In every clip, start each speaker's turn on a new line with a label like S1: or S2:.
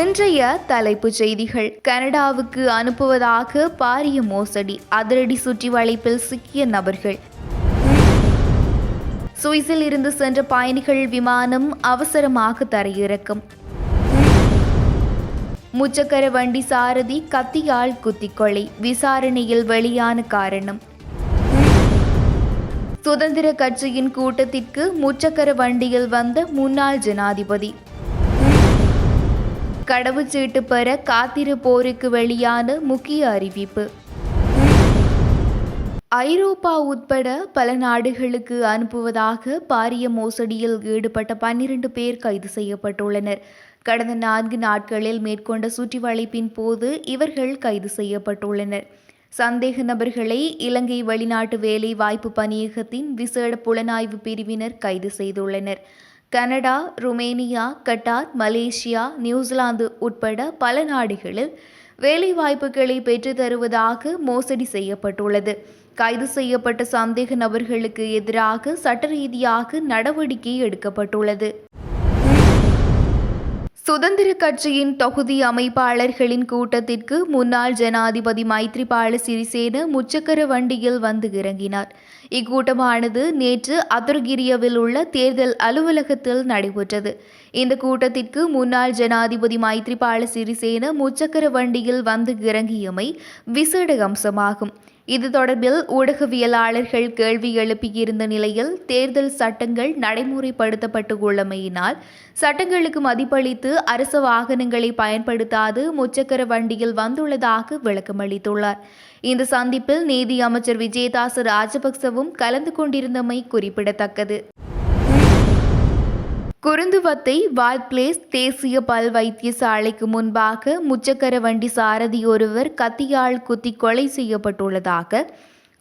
S1: இன்றைய தலைப்புச் செய்திகள். கனடாவுக்கு அனுப்புவதாக பாரிய மோசடி. அதிரடி சுற்றி வளைப்பில் சிக்கிய நபர்கள். சுவிஸில் இருந்து சென்ற பயணிகள் விமானம் அவசரமாக தரையிறக்கம். முச்சக்கர வண்டி சாரதி கத்தியால் குத்திக்கொலை. விசாரணையில் வெளியான காரணம். சுதந்திர கட்சியின் கூட்டத்திற்கு முச்சக்கர வண்டியில் வந்த முன்னாள் ஜனாதிபதி. கடவுச்சீட்டு பெற காத்திருப்போருக்கு வெளியான முக்கிய அறிவிப்பு. ஐரோப்பா உட்பட பல நாடுகளுக்கு அனுப்புவதாக பாரிய மோசடியில் ஈடுபட்ட பன்னிரண்டு பேர் கைது செய்யப்பட்டுள்ளனர். கடந்த நான்கு நாட்களில் மேற்கொண்ட சுற்றிவளைப்பின் போது இவர்கள் கைது செய்யப்பட்டுள்ளனர். சந்தேக நபர்களை இலங்கை வெளிநாட்டு வேலை வாய்ப்பு பணியகத்தின் விசேட புலனாய்வு பிரிவினர் கைது செய்துள்ளனர். Canada Romania Qatar Malaysia New Zealand உட்பட பல நாடுகளில் வேலைவாய்ப்புகளை பெற்றுத்தருவதாக மோசடி செய்யப்பட்டுள்ளது. கைது செய்யப்பட்ட சந்தேக நபர்களுக்கு எதிராக சட்ட ரீதியாக நடவடிக்கை எடுக்கப்பட்டுள்ளது. சுதந்திர கட்சியின் தொகுதி அமைப்பாளர்களின் கூட்டத்திற்கு முன்னாள் ஜனாதிபதி மைத்ரிபால சிறிசேன முச்சக்கர வண்டியில் வந்து இறங்கினார். இக்கூட்டமானது நேற்று அதுர்கிரியவில் உள்ள தேர்தல் அலுவலகத்தில் நடைபெற்றது. இந்த கூட்டத்திற்கு முன்னாள் ஜனாதிபதி மைத்ரிபால சிறிசேன முச்சக்கர வண்டியில் வந்து இறங்கியமை விசேட அம்சமாகும். இது தொடர்பில் ஊடகவியலாளர்கள் கேள்வி எழுப்பியிருந்த நிலையில் தேர்தல் சட்டங்கள் நடைமுறைப்படுத்தப்பட்டு உள்ளமையினால் சட்டங்களுக்கு மதிப்பளித்து அரச வாகனங்களை பயன்படுத்தாது முச்சக்கர வண்டியில் வந்துள்ளதாக விளக்கமளித்துள்ளார். இந்த சந்திப்பில் நீதி அமைச்சர் விஜயதாச ராஜபக்சவும் கலந்து கொண்டிருந்தமை குறிப்பிடத்தக்கது. குருந்துவத்தை வால்பிளேஸ் தேசிய பல் வைத்தியசாலைக்கு முன்பாக முச்சக்கர வண்டி சாரதி ஒருவர் கத்தியால் குத்தி கொலை செய்யப்பட்டுள்ளதாக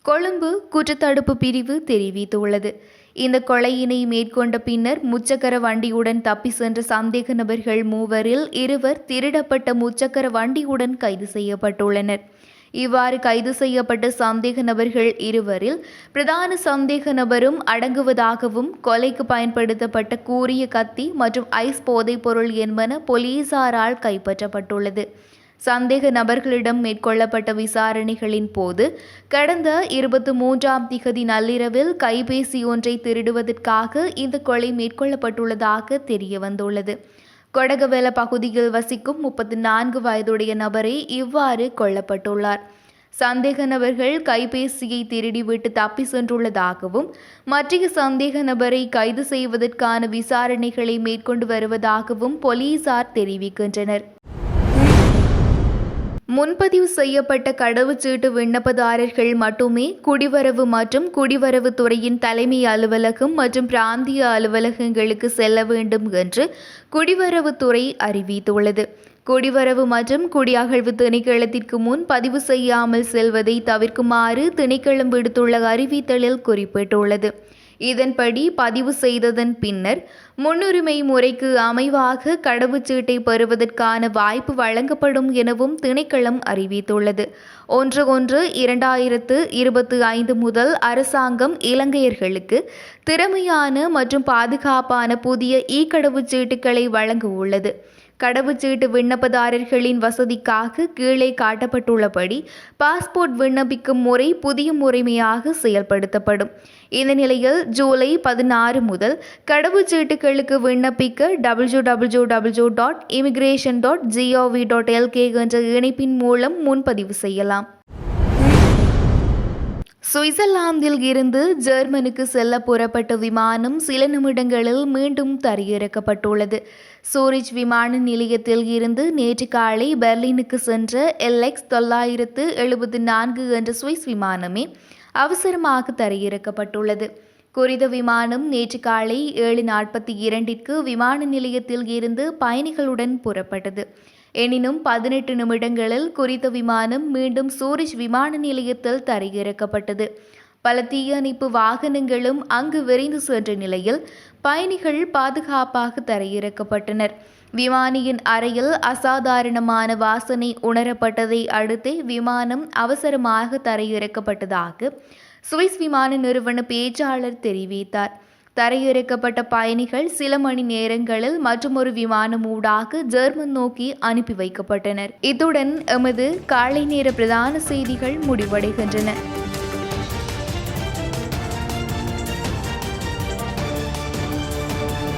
S1: கொழும்பு குற்றத்தடுப்பு பிரிவு தெரிவித்துள்ளது. இந்த கொலையினை மேற்கொண்ட பின்னர் முச்சக்கர வண்டியுடன் தப்பி சென்ற சந்தேக நபர்கள் மூவரில் இருவர் திருடப்பட்ட முச்சக்கர வண்டியுடன் கைது செய்யப்பட்டுள்ளனர். இவ்வாறு கைது செய்யப்பட்ட சந்தேக நபர்கள் இருவரில் பிரதான சந்தேக நபரும் அடங்குவதாகவும் கொலைக்கு பயன்படுத்தப்பட்ட கூரிய கத்தி மற்றும் ஐஸ் போதைப் பொருள் என்பன போலீசாரால் கைப்பற்றப்பட்டுள்ளது. சந்தேக நபர்களிடம் மேற்கொள்ளப்பட்ட விசாரணைகளின் போது கடந்த இருபத்தி மூன்றாம் திகதி நள்ளிரவில் கைபேசி ஒன்றை திருடுவதற்காக இந்த கொலை மேற்கொள்ளப்பட்டுள்ளதாக தெரிய வந்துள்ளது கொடகவேல பகுதியில் வசிக்கும் முப்பத்தி நான்கு வயதுடைய நபரை இவ்வாறு கொல்லப்பட்டுள்ளார். சந்தேக நபர்கள் கைபேசியை திருடிவிட்டு தப்பி சென்றுள்ளதாகவும் மற்ற சந்தேக நபரை கைது செய்வதற்கான விசாரணைகளை மேற்கொண்டு வருவதாகவும் போலீசார் தெரிவிக்கின்றனர். முன்பதிவு செய்யப்பட்ட கடவுச்சீட்டு விண்ணப்பதாரர்கள் மட்டுமே குடிவரவு மற்றும் குடிவரவு துறையின் தலைமை அலுவலகம் மற்றும் பிராந்திய அலுவலகங்களுக்கு செல்ல வேண்டும் என்று குடிவரவுத்துறை அறிவித்துள்ளது. குடிவரவு மற்றும் குடியகழ்வு திணைக்களத்திற்கு முன் பதிவு செய்யாமல் செல்வதை தவிர்க்குமாறு திணைக்களம் விடுத்துள்ள அறிவித்தலில் குறிப்பிட்டுள்ளது. இதன்படி பதிவு செய்ததன் பின்னர் முன்னுரிமை முறைக்கு அமைவாக கடவுச்சீட்டை பெறுவதற்கான வாய்ப்பு வழங்கப்படும் எனவும் திணைக்களம் அறிவித்துள்ளது. ஒன்று ஒன்று இரண்டாயிரத்து இருபத்தி ஐந்து முதல் அரசாங்கம் இலங்கையர்களுக்கு திறமையான மற்றும் பாதுகாப்பான புதிய இ கடவுச்சீட்டுகளை வழங்க உள்ளது. கடவுச்சீட்டு விண்ணப்பதாரர்களின் வசதிக்காக கீழே காட்டப்பட்டுள்ளபடி பாஸ்போர்ட் விண்ணப்பிக்கும் முறை புதிய முறைமையாக செயல்படுத்தப்படும். இந்த நிலையில் ஜூலை பதினாறு முதல் கடவுச்சீட்டுகளுக்கு விண்ணப்பிக்க W W W dot immigration dot G O V dot L K என்ற இணைப்பின் மூலம் முன்பதிவு செய்யலாம். சுவிட்சர்லாந்தில் இருந்து ஜெர்மனுக்கு செல்ல புறப்பட்ட விமானம் சில நிமிடங்களில் மீண்டும் தரையிறக்கப்பட்டுள்ளது. சூரிச் விமான நிலையத்தில் இருந்து நேற்று காலை பெர்லினுக்கு சென்ற எல்எக்ஸ் தொள்ளாயிரத்து எழுபத்தி நான்கு என்ற சுவிஸ் விமானமே அவசரமாக தரையிறக்கப்பட்டுள்ளது. குறித்த விமானம் நேற்று காலை ஏழு நாற்பத்தி இரண்டிற்கு விமான நிலையத்தில் இருந்து பயணிகளுடன் புறப்பட்டது. எனினும் பதினெட்டு நிமிடங்களில் குறித்த விமானம் மீண்டும் சூரிச் விமான நிலையத்தில் தரையிறக்கப்பட்டது. பல தீயணைப்பு வாகனங்களும் அங்கு விரைந்து சென்ற நிலையில் பயணிகள் பாதுகாப்பாக தரையிறக்கப்பட்டனர். விமானியின் அறையில் அசாதாரணமான வாசனை உணரப்பட்டதை அடுத்தே விமானம் அவசரமாக தரையிறக்கப்பட்டதாக சுவிஸ் விமான நிறுவன பேச்சாளர் தெரிவித்தார். தரையிறக்கப்பட்ட பயணிகள் சில மணி நேரங்களில் மற்றொரு விமானம் ஊடாக ஜெர்மன் நோக்கி அனுப்பி வைக்கப்பட்டனர். இத்துடன் எமது காலை நேர பிரதான செய்திகள் முடிவடைகின்றன.